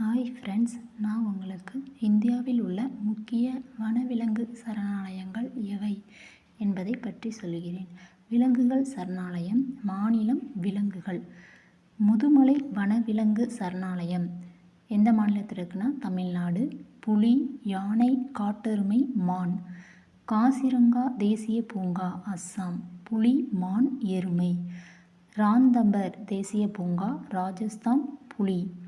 Hi friends நான் உங்களுக்கு இந்தியாவில் உள்ள முக்கிய வனவிலங்கு சரணாலயங்கள் எவை என்பதை பற்றி சொல்கிறேன் விலங்குகள் சரணாலயம் மாநிலம் விலங்குகள். முதுமலை வனவிலங்கு சரணாலயம். எந்த மாநிலத்தில் இருக்குன்னா? தமிழ்நாடு. புலி யானை காட்டெருமை மான். காசிரங்கா தேசிய பூங்கா அஸ்ஸாம். புலி மான் எருமை. ராந்தம்பர் தேசிய பூங்கா ராஜஸ்தான் புலி.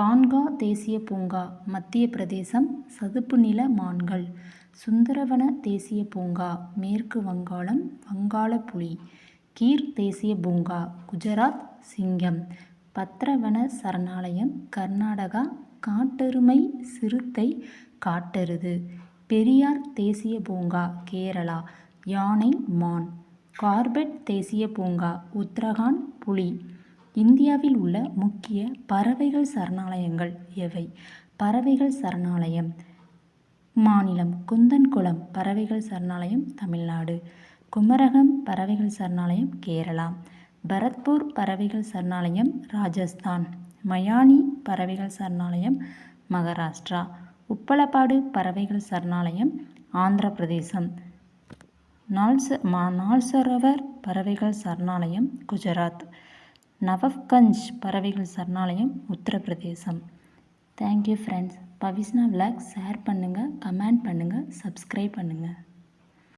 கான்கா தேசிய பூங்கா மத்திய பிரதேசம் சதுப்பு நில மான்கள் சுந்தரவன தேசிய பூங்கா மேற்கு வங்காளம் வங்காள புலி கீர் தேசிய பூங்கா குஜராத் சிங்கம் பத்ரவன சரணாலயம் கர்நாடகா காட்டெருமை சிறுத்தை காட்டெருது பெரியார் தேசிய பூங்கா கேரளா யானை மான் கார்பெட் தேசிய பூங்கா உத்தரகாண்ட் புலி. இந்தியாவில் உள்ள முக்கிய பறவைகள் சரணாலயங்கள் எவை? பறவைகள் சரணாலயம். மாநிலம் குந்தன்குளம் பறவைகள் சரணாலயம் தமிழ்நாடு. குமரகம் பறவைகள் சரணாலயம் கேரளா. பரத்பூர் பறவைகள் சரணாலயம் ராஜஸ்தான். மயானி பறவைகள் சரணாலயம் மகாராஷ்டிரா. உப்பளப்பாடு பறவைகள் சரணாலயம் ஆந்திர பிரதேசம் நால்ச மா நால்சரோவர் பறவைகள் சரணாலயம் குஜராத். நவப்கஞ்ச் பறவைகள் சரணாலயம் Uttar Pradesh. Thank you friends Pavisna vlog share பண்ணுங்கள் கமெண்ட் பண்ணுங்கள் சப்ஸ்கிரைப் பண்ணுங்கள்